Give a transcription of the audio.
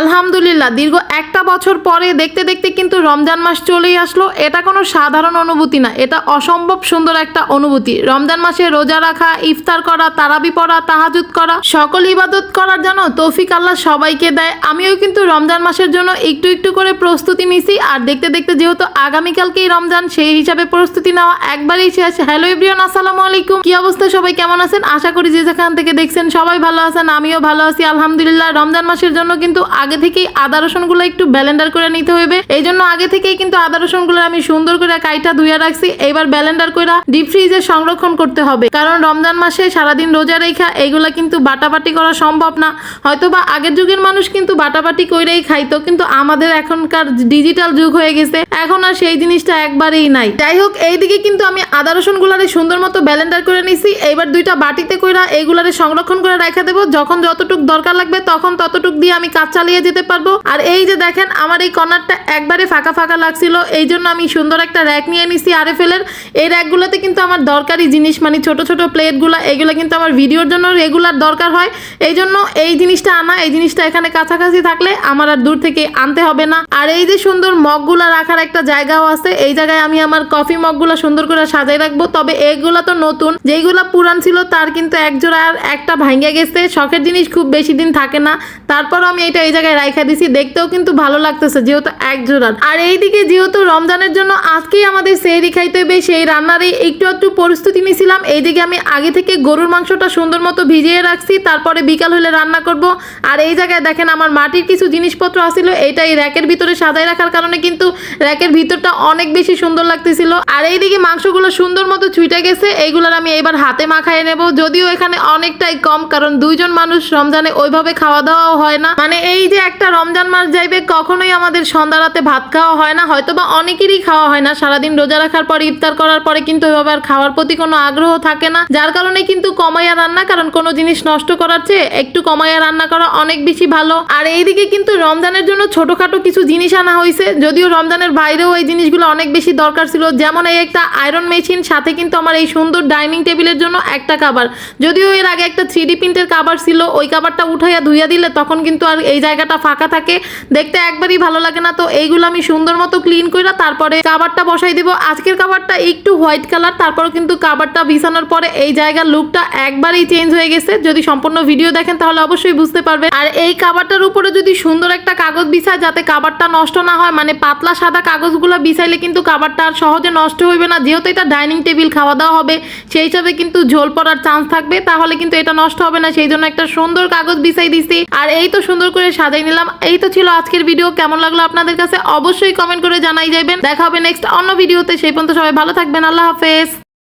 আলহামদুলিল্লাহ, দীর্ঘ একটা বছর পরে দেখতে দেখতে কিন্তু রমজান মাস চলেই আসলো। এটা কোনো সাধারণ অনুভূতি না, এটা অসম্ভব সুন্দর একটা অনুভূতি। রমজান মাসে রোজা রাখা, ইফতার করা, তারাবি পড়া, তাহাজুদ করা, সকল ইবাদত করার জন্য তৌফিক আল্লাহ সবাইকে দেয়। আমিও কিন্তু রমজান মাসের জন্য একটু একটু করে প্রস্তুতি নিছি আর দেখতে দেখতে যেহেতু আগামীকালকেই রমজান, সেই হিসাবে প্রস্তুতি নেওয়া একবারই শেষ। হ্যালো এভরিওয়ান, আসসালামু আলাইকুম। কি অবস্থা? সবাই কেমন আছেন? আশা করি যে যেখান থেকে দেখছেন সবাই ভালো আছেন, আমিও ভালো আছি। আলহামদুলিল্লাহ, রমজান মাসের জন্য কিন্তু আগে থেকেই আদা রসুনগুলো একটু ব্যালেন্ডার করে নিতে হবে। এই জন্য আগে থেকেই কিন্তু আদা রসুনগুলো আমি সুন্দর করে কাইটা ধুয়ে রাখছি। এবার ব্যালেন্ডার করে ডিপ ফ্রিজে সংরক্ষণ করতে হবে। কারণ রমজান মাসে সারাদিন রোজা রেখা এইগুলা কিন্তু বাটাবাটি করা সম্ভব না। হয়তো বা আগের যুগের মানুষ কিন্তু বাটাবাটি কইরেই খাইতো, কিন্তু আমাদের এখনকার ডিজিটাল যুগ হয়ে গেছে। এখন আর সেই জিনিসটা একবারেই নাই। যাই হোক, এইদিকে কিন্তু আমি আদা রসুন গুলারে সুন্দর মতো ব্যালেন্ডার করে নিছি। এইবার দুইটা বাটিতে কইরা এইগুলারে সংরক্ষণ করে রেখে দেবো। যখন যতটুক দরকার লাগবে, তখন ততটুক দিয়ে আমি কাজ চালিয়ে যেতে পারব। আর এই যে দেখেন, আমার এই কর্নারটা একবারে ফাঁকা ফাঁকা লাগছিল। এই জন্য আমি সুন্দর একটা র্যাক নিয়ে নিছি আরে ফেলের এই র্যাকগুলোতে কিন্তু আমার দরকারি জিনিস মানে ছোট ছোট প্লেটগুলো এগুলো কিন্তু আমার ভিডিওর জন্য রেগুলার দরকার হয়। এই জন্য এই জিনিসটা আনা, এই জিনিসটা এখানে কাছাকাছি থাকলে আমার আর দূর থেকে আনতে হবে না। আর এই যে সুন্দর মগগুলা রাখার একটা জায়গাও আছে, এই জায়গায় আমি আমার কফি মগগুলো সুন্দর করে সাজাই রাখব। তবে এইগুলা তো নতুন। যেইগুলো পুরান ছিল, তার কিন্তু একজোড়া আর একটা ভাঙ্গে গেছে। শখের জিনিস খুব বেশি দিন থাকে না। তারপর আমি এটা এই জায়গায় রাইখা দিছি, দেখতেও কিন্তু ভালো লাগতেছে, যেহেতু এক জোড়ার আর এইদিকে যেহেতু রমজানের জন্য আজকেই আমাদের সেহরি খাইতে হবে, সেই রান্নারই একটু একটু প্রস্তুতি নিয়েছিলাম। এইদিকে আমি আগে থেকে গরুর মাংসটা সুন্দর মতো ভিজিয়ে রাখছি, তারপরে বিকাল হলে রান্না করব। আর এই জায়গায় দেখেন আমার মাটির কিছু জিনিসপত্র আসছিল এইটা এই র্যাকের ভিতরে সাজাই রাখার কারণে কিন্তু র্যাকের ভিতরটা অনেক বেশি সুন্দর লাগতেছিল। আর এইদিকে মাংসগুলো সুন্দর মতো ছুটে গেছে, এইগুলোর আমি এবার হাতে মাখায় নেব, যদিও এখানে অনেকটাই কম, কারণ দুইজন মানুষ রমজানে ওইভাবে খাওয়া দাওয়াও হয় না। মানে এই যে একটা রমজান মাস যাইবে, কখনোই আমাদের সন্ধ্যা রাতে ভাত খাওয়া হয় না হয়তো বা অনেকেরই খাওয়া হয় না। সারাদিন রোজা রাখার পর, ইফতার করার পরে কিন্তু ওইভাবে আর খাওয়ার প্রতি কোনো আগ্রহ থাকে না, যার কারণে কিন্তু কমাইয়া রান্না, কারণ কোনো জিনিস নষ্ট করার চেয়ে একটু কমাইয়া রান্না করা অনেক বেশি ভালো। আর এইদিকে কিন্তু রমজানের জন্য ছোটখাটো কিছু জিনিস আনা হয়েছে যদিও রমজানের বাইরেও এই জিনিসগুলো অনেক বেশি দরকার ছিল, যেমন এই একটা আয়রন মেশিন সাথে কিন্তু আমার এই সুন্দর ডাইনিং টেবিলের জন্য একটা কাবার যদিও এর আগে একটা থ্রি ডি প্রিন্টের কাবার ছিল, ওই কাবারটা উঠাইয়া ধুইয়া দিলে, তখন কিন্তু আর এই জায়গাটা ফাঁকা থাকে, দেখতে একবারই ভালো লাগে না। তো এইগুলো আমি সুন্দর মতো ক্লিন করে তারপরে কাবারটা বসাই দিব। আজকের কাবারটা একটু হোয়াইট কালার তারপরে কিন্তু কাবারটা বিছানোর পরে এই জায়গার লুকটা একবারেই চেঞ্জ হয়ে গেছে। যদি সম্পূর্ণ ভিডিও দেখেন তাহলে অবশ্যই বুঝতে পারবেন। আর এই কাবারটার উপরে যদি সুন্দর একটা কাগজ বিছায়, যাতে কাবারটা নষ্ট না হয় মানে পাতলা সাদা কাগজগুলো বিছাইলে কিন্তু কাবারটা আর সহজে নষ্ট হইবে না। যেহেতু এটা ডাইনিং টেবিল খাওয়া দাওয়া হবে, সেই হিসাবে কিন্তু ঝোল পড়ার চান্স থাকবে। তাহলে কিন্তু এটা নষ্ট হবে না, সেই জন্য একটা সুন্দর কাগজ বিছাই দিছি। আর এই তো সুন্দর করে সাজাই নিলাম। এই তো ছিল আজকের ভিডিও কেমন লাগল আপনাদের কাছে? অবশ্যই কমেন্ট করে জানাই যাবেন দেখা হবে নেক্সট অন্য ভিডিওতে সেই পর্যন্ত সবাই ভালো থাকবেন। আল্লাহ হাফেজ।